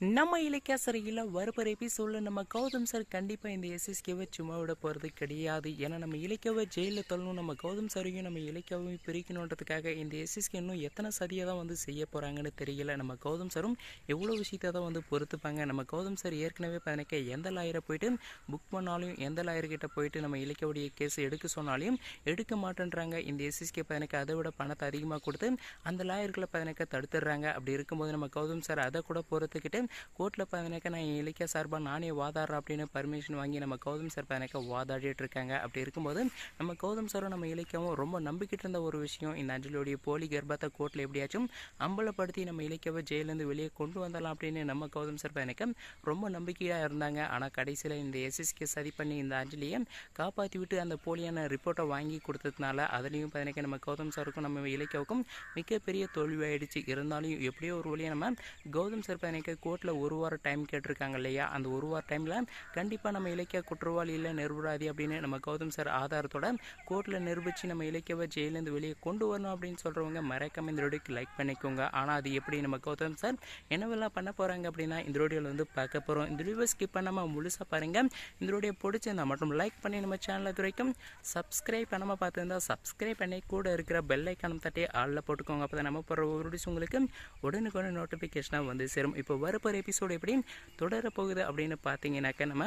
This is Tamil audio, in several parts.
நம்ம இலக்கிய சிறையில் வரப்போகிற எபிசோடில் நம்ம கௌதம் சார் கண்டிப்பாக இந்த எஸ்எஸ்கேவை சும்மா விட போகிறது கிடையாது. ஏன்னா நம்ம இலக்கியாவை ஜெயிலில் தள்ளணும் நம்ம கௌதம் சாரையும் நம்ம இலக்கியாவையும் பிரிக்கணுன்றதுக்காக இந்த எஸ்எஸ்கே இன்னும் எத்தனை சதியை தான் வந்து செய்ய போகிறாங்கன்னு தெரியல. நம்ம கௌதம் சாரும் எவ்வளோ விஷயத்தை தான் வந்து பொறுத்துப்பாங்க. நம்ம கௌதம் சார் ஏற்கனவே பதினக்க எந்த லாயரை போயிட்டு புக் பண்ணாலும் எந்த லாயர்கிட்ட போயிட்டு நம்ம இலக்கியாவுடைய கேஸ் எடுக்க சொன்னாலையும் எடுக்க மாட்டேன்றாங்க. இந்த எஸ்எஸ்கே பதினக்க அதை விட பணத்தை அதிகமாக கொடுத்து அந்த லாயர்களை பதினக்க தடுத்துடுறாங்க. அப்படி இருக்கும்போது நம்ம கௌதம் சார் அதை கூட பொறுத்துக்கிட்டு கோர்ட்டில் பார்த்தீங்கன்னாக்கா நான் என் இலக்கிய சார்பாக நானே வாதாடுறேன் அப்படின்னு பர்மிஷன் வாங்கி நம்ம கௌதம் சார் பார்த்தீங்கன்னாக்கா வாதாடிட்டு இருக்காங்க. அப்படி இருக்கும்போது நம்ம கௌதம் சாரும் நம்ம இலக்கியமும் ரொம்ப நம்பிக்கிட்டு இருந்த ஒரு விஷயம். இந்த அஞ்சலியோடைய போலி கர்ப்பத்தை கோர்ட்டில் எப்படியாச்சும் அம்பலப்படுத்தி நம்ம இலக்கியவை ஜெயிலேருந்து வெளியே கொண்டு வந்தலாம் அப்படின்னு நம்ம கௌதம் சார் பார்த்தீங்கன்னாக்கா ரொம்ப நம்பிக்கையாக இருந்தாங்க. ஆனால் கடைசியில் இந்த எஸ்எஸ்கே சதி பண்ணி இந்த அஞ்சலியை காப்பாற்றி விட்டு அந்த போலியான ரிப்போர்ட்டை வாங்கி கொடுத்ததுனால அதுலேயும் பார்த்தீங்கன்னா நம்ம கௌதம் சாருக்கும் நம்ம இலக்கியாவுக்கும் மிகப்பெரிய தோல்வியாயிடுச்சு. இருந்தாலும் எப்படியோ ஒரு வழியாக நம்ம கௌதம் சார் பார்த்தீங்கன்னா கோர்ட்டில் ஒரு வாரம் டைம் கேட்டிருக்காங்க இல்லையா? அந்த ஒரு வார டைமில் கண்டிப்பாக நம்ம இலக்கிய குற்றவாளி இல்லை நிர்பராதி அப்படின்னு நம்ம கௌதம் சார் ஆதாரத்தோட கோர்ட்டில் நிரூபித்து நம்ம இலக்கியவை ஜெயிலேருந்து வெளியே கொண்டு வரணும் அப்படின்னு சொல்கிறவங்க மறக்காம இந்த வீடியோக்கு லைக் பண்ணிக்கோங்க. ஆனால் அது எப்படி நம்ம கௌதம் சார் என்னவெல்லாம் பண்ண போகிறாங்க அப்படின்னா இந்த வீடியோவில் வந்து பார்க்க போகிறோம் இந்த வீடியோ ஸ்கிப் பண்ணாமல் முழுசாக பாருங்கள் இந்த வீடியோ பிடிச்சிருந்தா மட்டும் லைக் பண்ணி நம்ம சேனலை துறைக்கும் சப்ஸ்கிரைப் பண்ணாமல் பார்த்துருந்தா சப்ஸ்கிரைப் பண்ணி கூட இருக்கிற பெல் ஐக்கானம் தட்டி ஆளில் போட்டுக்கோங்க. அப்போ தான் நம்ம போகிற ஒரு உங்களுக்கு உடனுக்குடன் நோட்டிஃபிகேஷனாக வந்து சேரும். இப்போ சூப்பர் எபிசோடு எப்படி தொடரப்போகுது அப்படின்னு பார்த்தீங்கன்னாக்கா நம்ம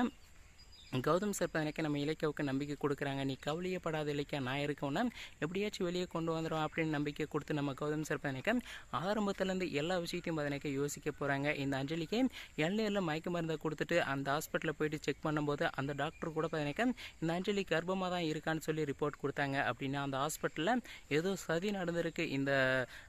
கௌதம் சார் எனக்கு நம்ம இலக்கியாவுக்கு நம்பிக்கை கொடுக்குறாங்க. நீ கவலையப்படாத இலக்கியா நான் இருக்கோன்னா எப்படியாச்சும் வெளியே கொண்டு வந்துடும் அப்படின்னு நம்பிக்கை கொடுத்து நம்ம கௌதம் சார் எனக்கு ஆரம்பத்துலேருந்து எல்லா விஷயத்தையும் பதினக்க யோசிக்க போகிறாங்க இந்த அஞ்சலிக்கு எல்லையில் மயக்க மருந்தை கொடுத்துட்டு அந்த ஹாஸ்பிட்டலில் போயிட்டு செக் பண்ணும்போது அந்த டாக்டர் கூட பதினக்க இந்த அஞ்சலி கர்ப்பமாக தான் இருக்கான்னு சொல்லி ரிப்போர்ட் கொடுத்தாங்க. அப்படின்னா அந்த ஹாஸ்பிட்டலில் ஏதோ சதி நடந்திருக்கு. இந்த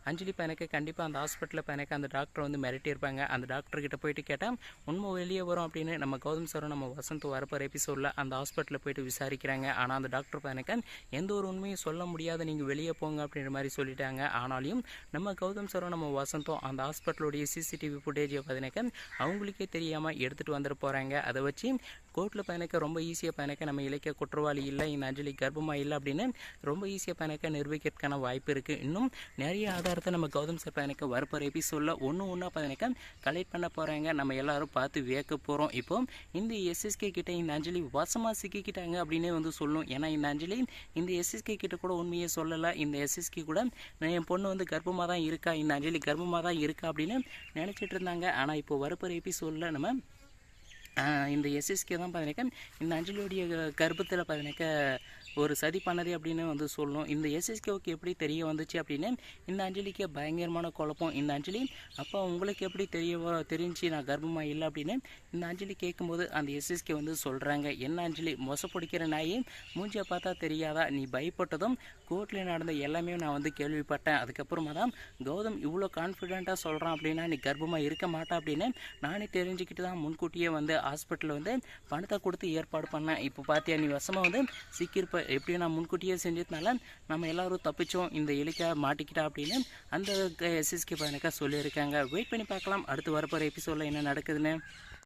அஞ்சலி பையனுக்கு கண்டிப்பாக அந்த ஹாஸ்பிட்டலில் பையனுக்கு அந்த டாக்டர் வந்து மிரட்டியிருப்பாங்க. அந்த டாக்டர்கிட்ட போயிட்டு கேட்டால் உண்மை வெளியே வரும் அப்படின்னு நம்ம கௌதம் சாரும் நம்ம வசந்த் வரப்போ எபிசோடில் அந்த ஹாஸ்பிட்டலில் போயிட்டு விசாரிக்கிறாங்க. ஆனால் அந்த டாக்டர் பையனுக்கு எந்த ஒரு உண்மையும் சொல்ல முடியாத நீங்கள் வெளியே போங்க அப்படின்ற மாதிரி சொல்லிட்டாங்க. ஆனாலும் நம்ம கௌதம் சாரும் நம்ம வசந்தம் அந்த ஹாஸ்பிட்டலுடைய சிசிடிவி ஃபுட்டேஜை பார்த்தீங்கன்னாக்கா அவங்களுக்கே தெரியாமல் எடுத்துகிட்டு வந்துட்டு போகிறாங்க அதை வச்சு கோர்ட்டில் பயணிக்க ரொம்ப ஈஸியாக பயணிக்க நம்ம இலக்கிய குற்றவாளி இல்லை இந்த அஞ்சலி கர்ப்பமாக இல்லை அப்படின்னு ரொம்ப ஈஸியாக பயணிக்க நிரூபிக்கிறதுக்கான வாய்ப்பு இருக்குது இன்னும் நிறைய ஆதாரத்தை நம்ம கௌதம் சார் பயணிக்க வரப்போகிற எபிசோடில் ஒன்று ஒன்றா பயணிக்க கலெக்ட் பண்ண போகிறாங்க நம்ம எல்லாரும் பார்த்து வியக்க போகிறோம் இப்போ இந்த எஸ்எஸ்கே கிட்ட இந்த அஞ்சலி வசமாக சிக்கிக்கிட்டாங்க அப்படின்னே வந்து சொல்லும் ஏன்னா இந்த அஞ்சலி இந்த எஸ்எஸ்கே கிட்ட கூட உண்மையை சொல்லலை. இந்த எஸ்எஸ்கே கூட என் பொண்ணு வந்து கர்ப்பமாக தான் இருக்கா? இந்த அஞ்சலி கர்ப்பமாக தான் இருக்கா? அப்படின்னு நினச்சிட்டு இருந்தாங்க. ஆனால் இப்போ வரப்போகிற எபிசோடில் நம்ம இந்த எஸ்எஸ்கே தான் பார்த்தீங்கன்னாக்கா இந்த அஞ்சலியோடைய கர்ப்பத்தில் பார்த்தீங்கன்னாக்கா ஒரு சதி பண்ணது அப்படின்னு வந்து சொல்லணும். இந்த எஸ்எஸ்கேவுக்கு எப்படி தெரிய வந்துச்சு அப்படின்னு இந்த அஞ்சலிக்கு பயங்கரமான குழப்பம். இந்த அஞ்சலி அப்போ உங்களுக்கு எப்படி தெரிய தெரிஞ்சு நான் கர்ப்பமாக இல்லை அப்படின்னு இந்த அஞ்சலி கேட்கும்போது அந்த எஸ்எஸ்கே வந்து சொல்கிறாங்க என்ன அஞ்சலி மொசப்பிடிக்கிற நாய்? மூஞ்சியை பார்த்தா தெரியாதா? நீ பயப்பட்டதும் கோர்ட்டில் நடந்த எல்லாமே நான் வந்து கேள்விப்பட்டேன். அதுக்கப்புறமா தான் கௌதம் இவ்வளோ கான்ஃபிடென்ட்டாக சொல்கிறான் அப்படின்னா நீ கர்ப்பமாக இருக்க மாட்டா அப்படின்னு நானே தெரிஞ்சுக்கிட்டு தான் முன்கூட்டியே வந்து ஹாஸ்பிட்டலில் வந்து பணத்தை கொடுத்து ஏற்பாடு பண்ணேன். இப்போ பார்த்தியா நீ வசமாக வந்து சிக்கியிருப்ப எப்படி நான் முன்கூட்டியே செஞ்சதுனால நம்ம எல்லாரும் தப்பிச்சோம் இந்த இலக்கை மாட்டிக்கிட்டா அப்படின்னு அந்த எஸ்எஸ்கே பையனுக்கா சொல்லியிருக்காங்க. வெயிட் பண்ணி பார்க்கலாம். அடுத்து வரப்போகிற எபிசோடில் என்ன நடக்குதுன்னு.